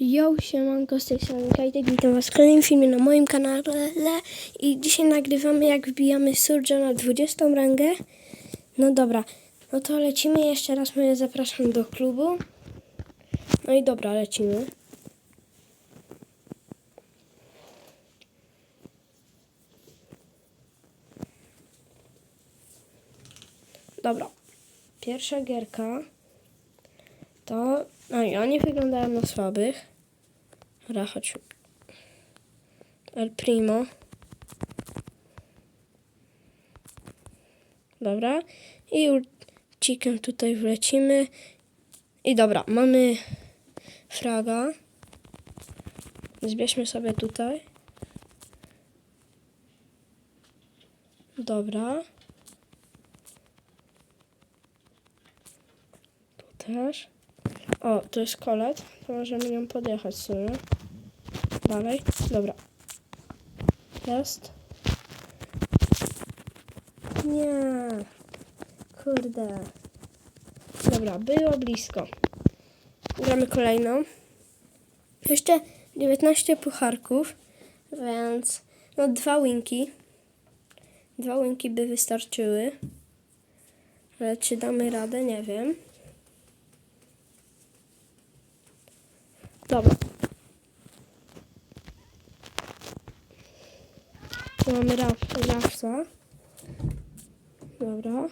Yo, siemanko, z tej strony Kajtek, witam was w kolejnym filmie na moim kanale i dzisiaj nagrywamy jak wbijamy Surge'a na 20 rangę. No dobra, no to lecimy, jeszcze raz mnie zapraszam do klubu. No i dobra, lecimy. Dobra, pierwsza gierka to... No i oni wyglądają na słabych. Dobra, chodź. El Primo. Dobra. I ulcikiem tutaj wlecimy. I dobra, mamy fraga. Zbierzmy sobie tutaj. Dobra. Tu też. O, to jest kolet. To możemy nią podjechać sobie. Dalej. Dobra. Jest. Nie. Kurde. Dobra, było blisko. Gramy kolejną. Jeszcze 19 pucharków, więc no dwa winki. Dwa winki by wystarczyły. Ale czy damy radę, nie wiem. Dobra. Tu mamy raf, rafsa. Dobra.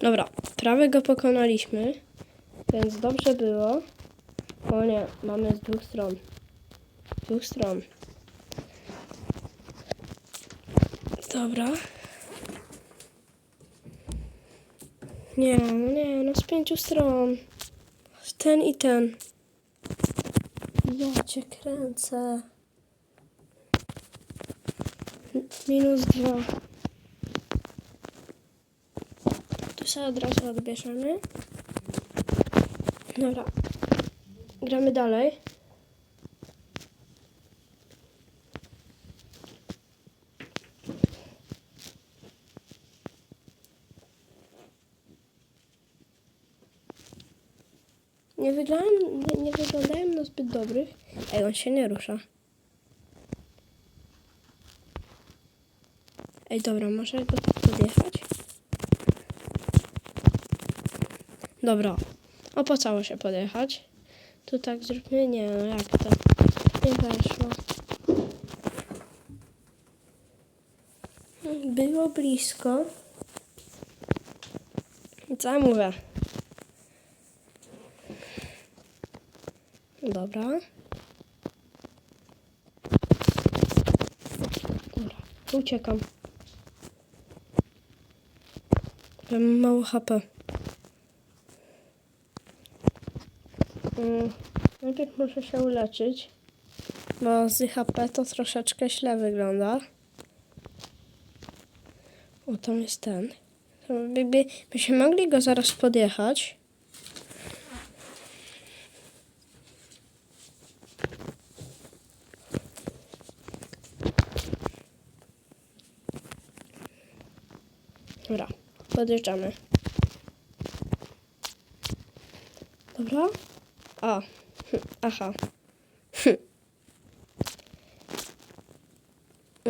Dobra, prawie go pokonaliśmy, więc dobrze było. O nie, mamy z dwóch stron. Z dwóch stron. Dobra. Nie, no nie, no z pięciu stron. Ten i ten. Ja cię kręcę. Minus dwa. Tu sobie od razu odbierzemy. Dobra. Gramy dalej. Nie wyglądają, nie, nie na zbyt dobrych. Ej, on się nie rusza. Ej, dobra, może go podjechać? Dobra, opłacało się podjechać. Tu tak zróbmy, nie no jak to? Nie weszło. Było blisko. Co mówię? Dobra. Dobra, uciekam. Mam mało HP. Mm, Najpierw muszę się uleczyć, bo z HP to troszeczkę źle wygląda. O, tam jest ten. To by, by, byśmy mogli go zaraz podjechać. Dobra, podjeżdżamy. Dobra. A, aha.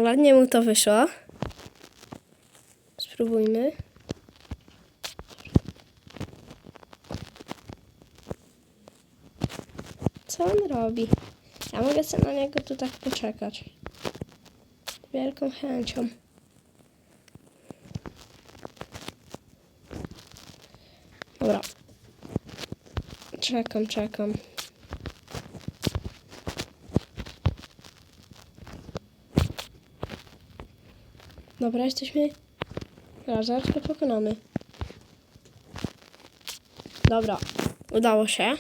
Ładnie mu to wyszło. Spróbujmy. Co on robi? Ja mogę sobie na niego tu tak poczekać. Wielką chęcią. Dobra. Czekam, czekam. Dobra, jesteśmy. Zaraz go pokonamy. Dobra, udało się.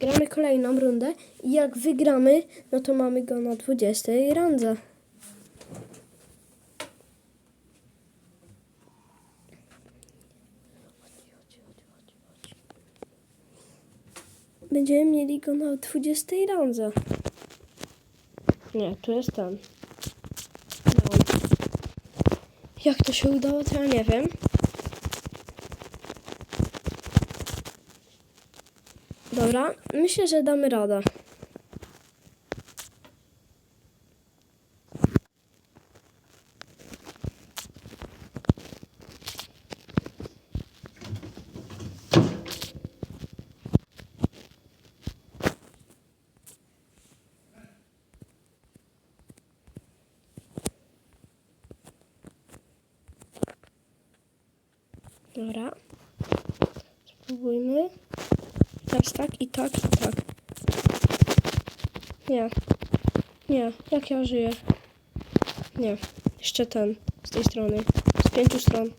Gramy kolejną rundę i jak wygramy, no to mamy go na 20 randze. Będziemy mieli go na 20 randze. Nie, tu jest ten. No. Jak to się udało, to ja nie wiem. Dobra, myślę, że damy radę. Dobra. Spróbujmy. Teraz tak i tak i tak. Nie. Nie. Jak ja żyję? Nie. Jeszcze ten. Z tej strony. Z pięciu stron.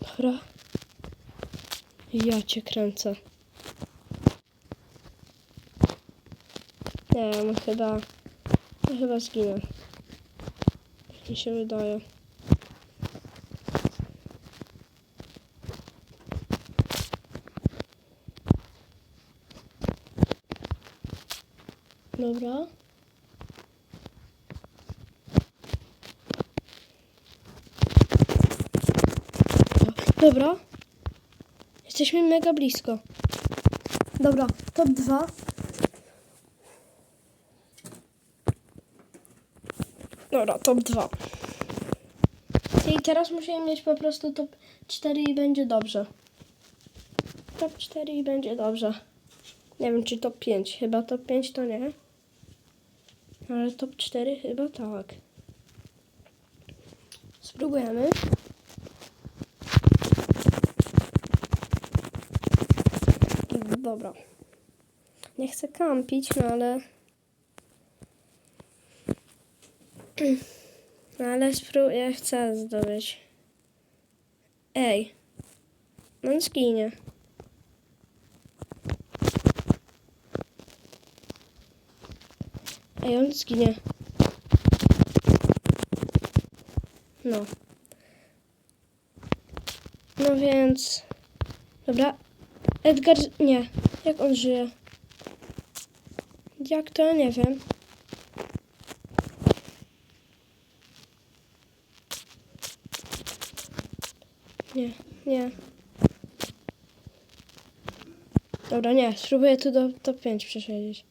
Dobra. Ja cię kręcę. Nie wiem, chyba... Ja chyba zginę. Mi się wydaje. Dobra. Dobra. Jesteśmy mega blisko. Dobra, top 2. Dobra, top 2. Czyli teraz musimy mieć po prostu top 4 i będzie dobrze. Top 4 i będzie dobrze. Nie wiem, czy top 5. Chyba top 5 to nie. Ale top 4 chyba tak. Spróbujemy. Dobra. Nie chcę kampić, no ale... No ale spróbuję, chcę zdobyć. Ej. On zginie. Ej, on zginie. No. No więc... Dobra. Edgar... Nie. Jak on żyje? Jak to? Nie wiem. Nie, nie. Dobra, nie. Spróbuję tu do top 5 przesiedzieć.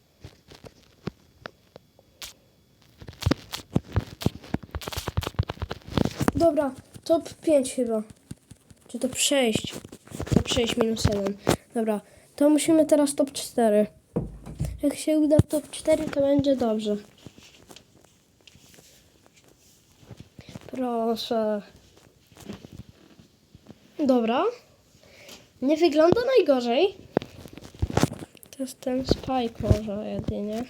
Dobra, top 5 chyba. Czy top 6? Top 6 minus 1. Dobra, to musimy teraz top 4. Jak się uda top 4, to będzie dobrze. Proszę. Dobra. Nie wygląda najgorzej. To jest ten Spike może jedynie.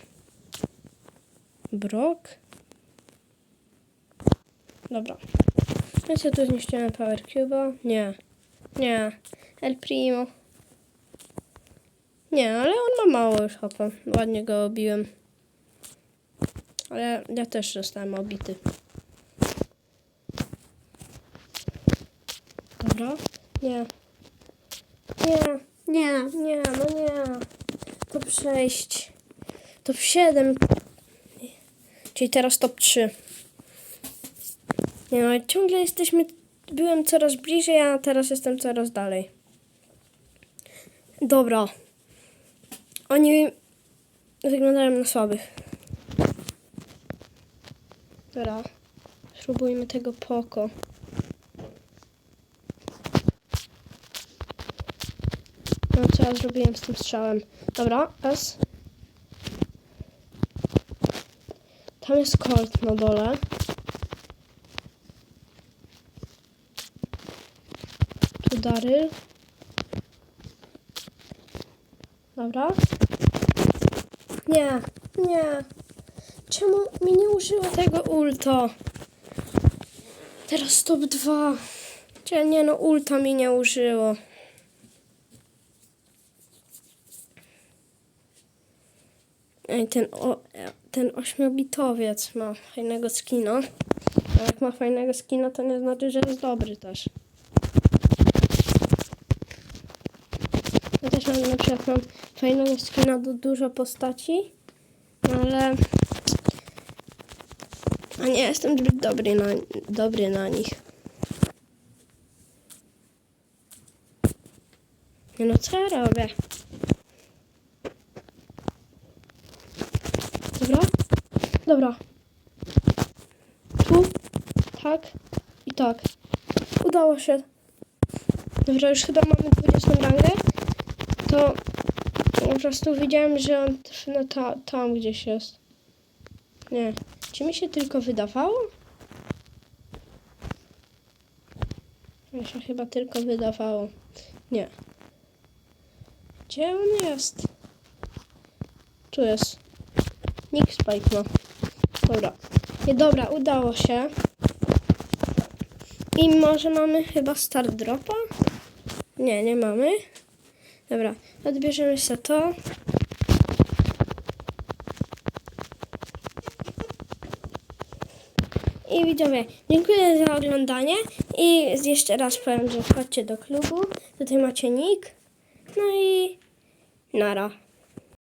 Brock. Dobra. Ja tu zniszczyłem Power Cube'a. Nie. Nie. El Primo. Nie, ale on ma mało już hopa. Ładnie go obiłem. Ale ja też zostałem obity. Dobra. Nie. Nie. Nie. Nie, no nie. Top 6. Top 7. Czyli teraz top 3. Nie no, ciągle jesteśmy... Byłem coraz bliżej, a teraz jestem coraz dalej. Dobra. Oni wyglądają na słabych. Dobra. Spróbujmy tego poko. No co ja zrobiłem z tym strzałem? Dobra, S. Tam jest Colt na dole. Tu Daryl. Dobra. Nie, nie. Czemu mi nie użyło tego ulta? Teraz top 2. Cie- Nie no, ulta mi nie użyło. E, ten, o, e, ten ośmiobitowiec ma fajnego skina. A jak ma fajnego skina, to nie znaczy, że jest dobry też. Ja też mam, na przykład mam fajnego skina do dużo postaci, ale a nie jestem zbyt dobry na, dobry na nich. Nie no, co ja robię? Dobra. Tu, tak i tak. Udało się. Dobra, już chyba mamy 20 rangę. To po prostu widziałem, że on no, ta, tam gdzieś jest. Nie. Czy mi się tylko wydawało? Mi się chyba tylko wydawało. Nie. Gdzie on jest? Tu jest. Nick Spike ma. Dobra. Nie, dobra, udało się. I może mamy chyba start dropa? Nie, nie mamy. Dobra, odbierzemy sobie to. I widzowie, dziękuję za oglądanie i jeszcze raz powiem, że wchodźcie do klubu. Tutaj macie nick. No i nara.